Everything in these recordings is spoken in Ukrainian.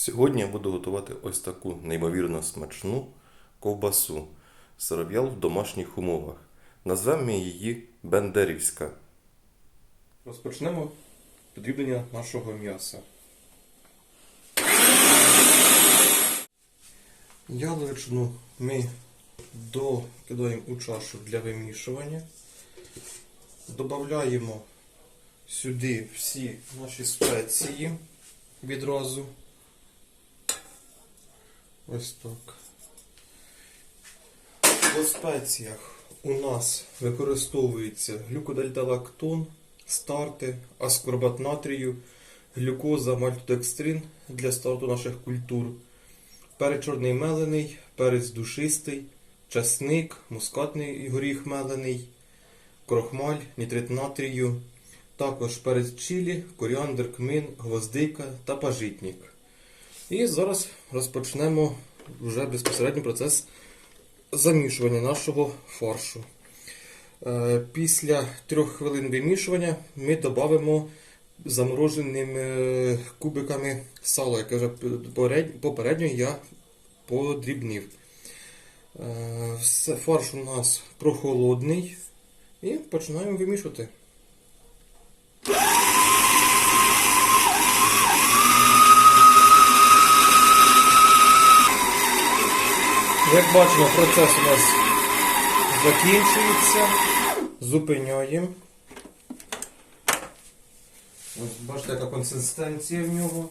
Сьогодні я буду готувати ось таку неймовірно смачну ковбасу сиров'ял в домашніх умовах. Назвемо її Бендерівська. Розпочнемо подрібнення нашого м'яса. Яловичину ми докидаємо у чашу для вимішування. Додаємо сюди всі наші спеції відразу. Ось так. По спеціях у нас використовується глюкодельталактон, старти, аскорбат натрію, глюкоза, мальтодекстрин для старту наших культур, перець чорний мелений, перець душистий, часник, мускатний горіх мелений, крохмаль, нітрит натрію, також перець чилі, коріандр, кмин, гвоздика та пажитник. І зараз розпочнемо вже безпосередньо процес замішування нашого фаршу. Е, Після трьох хвилин вимішування ми додамо замороженими кубиками сала, яке вже попередньо- я подрібнив. Е, Все, фарш у нас прохолодний і починаємо вимішувати. Як бачимо, процес у нас закінчується. Зупиняємо. Ось бачите, яка консистенція в нього.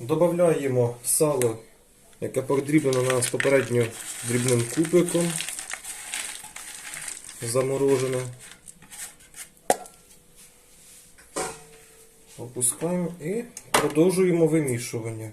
Додаємо сало, яке подрібнено у нас попередньо дрібним кубиком. Заморожене. Опускаємо і продовжуємо вимішування.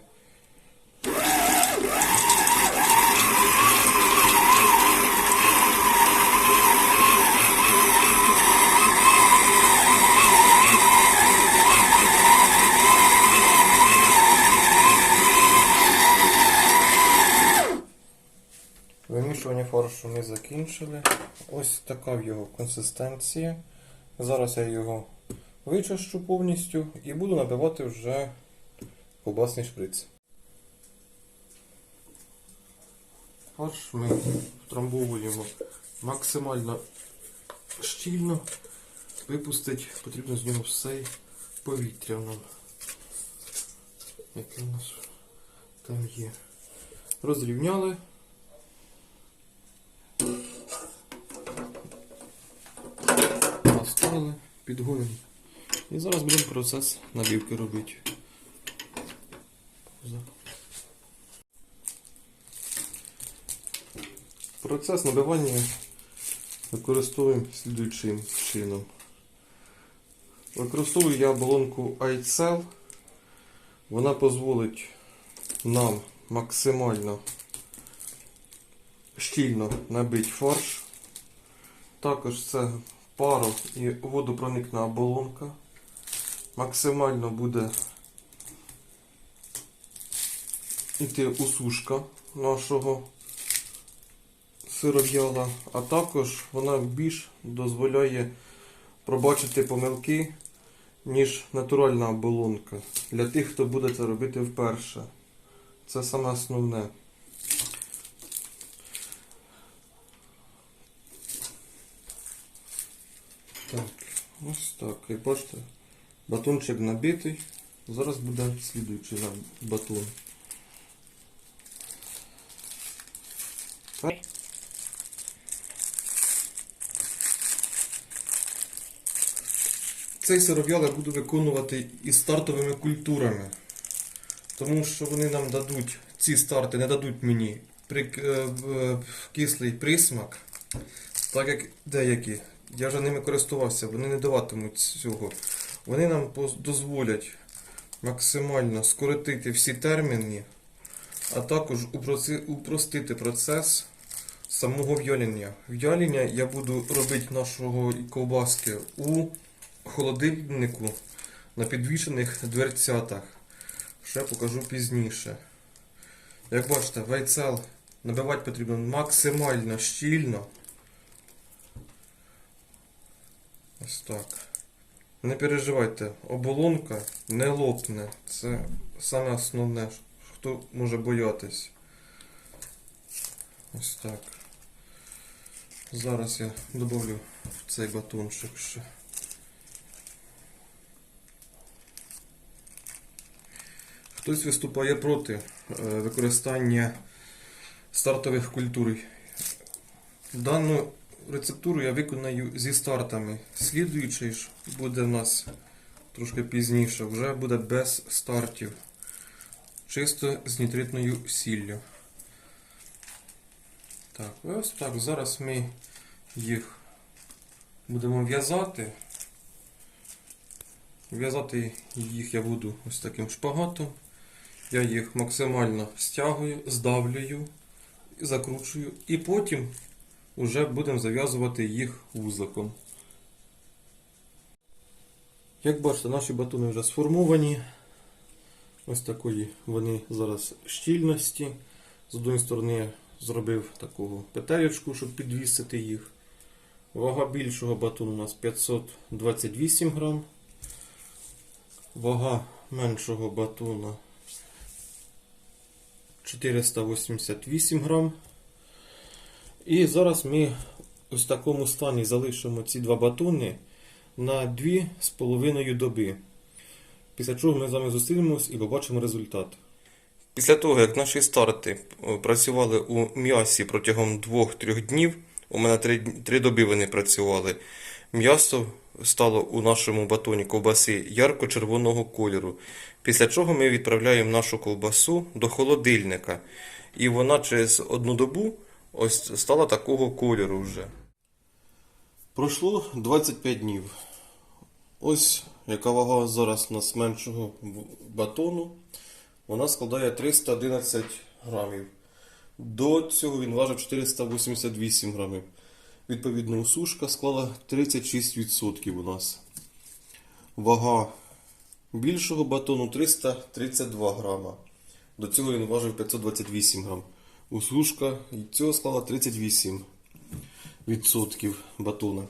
Вимішування фаршу ми закінчили. Ось така в його консистенція. Зараз я його вичищу повністю і буду набивати вже ковбасний шприц. Фарш ми втрамбовуємо максимально щільно. Випустити потрібно з нього все повітря нам, яке у нас там є. Розрівняли. Поставили, підгонимо. І зараз будемо процес набівки робити. Процес набивання використовуємо слідуючим чином. Використовую я балонку iCell. Вона дозволить нам максимально щільно набити фарш. Також це паро і водопроникна оболонка. Максимально буде йти усушка нашого сиров'яла, а також вона більш дозволяє пробачити помилки, ніж натуральна оболонка. Для тих, хто буде це робити вперше. Це саме основне. Так, ось так. Як бачите, батончик набитий. Зараз буде слідуючий батон. Так. Цей сиров'ял я буду виконувати із стартовими культурами. Тому що вони нам дадуть, ці старти не дадуть мені е, кислий присмак, так як деякі. Я вже ними користувався, вони не даватимуть цього. Вони нам дозволять максимально скоротити всі терміни, а також упростити процес самого в'ялення. В'ялення я буду робити нашого ковбаски у холодильнику на підвішених дверцятах. Ще покажу пізніше. Як бачите, вайцел набивати потрібно максимально щільно. Ось так. Не переживайте, оболонка не лопне. Це саме основне, хто може боятись. Ось так. Зараз я додавлю в цей батончик ще. Хтось виступає проти е, використання стартових культур. Дану рецептуру я виконаю зі стартами. Слідуючий ж буде в нас трошки пізніше, вже буде без стартів. Чисто з нітритною сіллю. Так, ось так. Зараз ми їх будемо в'язати. В'язати їх я буду ось таким шпагатом. Я їх максимально стягую, здавлюю, закручую і потім вже будемо зав'язувати їх вузликом. Як бачите, наші батони вже сформовані. Ось такої вони зараз щільності. З однієї сторони я зробив таку петелечку, щоб підвісити їх. Вага більшого батону у нас 528 грам. Вага меншого батона 488 грам. І зараз ми ось в такому стані залишимо ці два батони на 2,5 доби. Після чого ми з вами зустрінемось і побачимо результат. Після того, як наші старти е, працювали у м'ясі протягом 2-3 днів, у мене 3, 3 доби вони працювали, м'ясо стало у нашому батоні ковбаси ярко-червоного кольору. Після чого ми відправляємо нашу ковбасу до холодильника. І вона через одну добу ось стала такого кольору вже. Пройшло 25 днів. Ось яка вага зараз у нас меншого батону. Вона складає 311 грамів. До цього він важив 488 грамів. Відповідно, усушка склала 36% у нас. Вага більшого батону 332 грама. До цього він важив 528 грам. Усушка і цього склала 38% батона.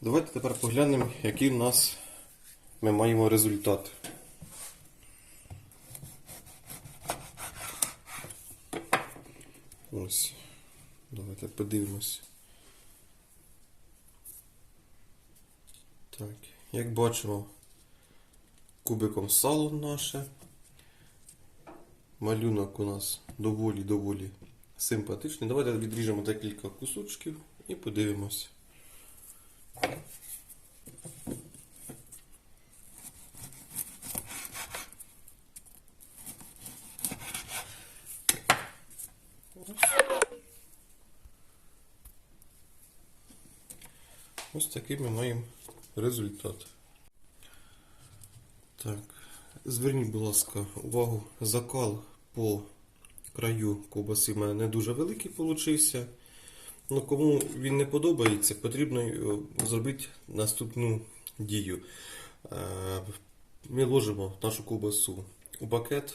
Давайте тепер поглянемо, який в нас ми маємо результат. Ось. Давайте подивимось. Так, як бачимо, кубиком сало наше. Малюнок у нас доволі-доволі симпатичний. Давайте відріжемо декілька кусочків і подивимось. Ось такий ми маємо результат. Так, зверніть, будь ласка, увагу, закал по краю ковбаси в мене не дуже великий получився. Ну, кому він не подобається, потрібно е, зробити наступну дію. Е, Ми ложимо нашу ковбасу у пакет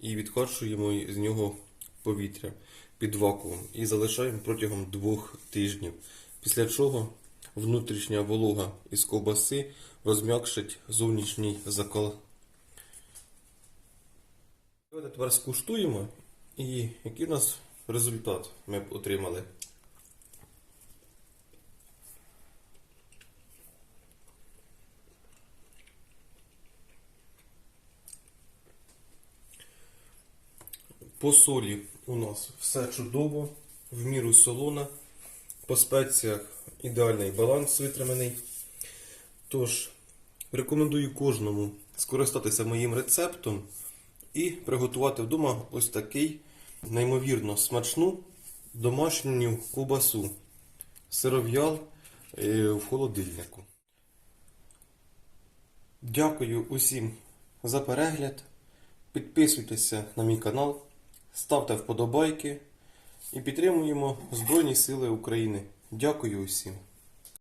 і відкачуємо з нього повітря під вакуум і залишаємо протягом двох тижнів. Після чого внутрішня волога із ковбаси розм'якшить зовнішній закал. Тепер скуштуємо і який у нас результат ми отримали. По солі у нас все чудово, в міру солона. По спеціях ідеальний баланс витриманий. Тож, рекомендую кожному скористатися моїм рецептом і приготувати вдома ось такий неймовірно смачну домашню ковбасу. Сиров'ял е, в холодильнику. Дякую усім за перегляд. Підписуйтеся на мій канал, ставте вподобайки і підтримуємо Збройні Сили України. Дякую усім.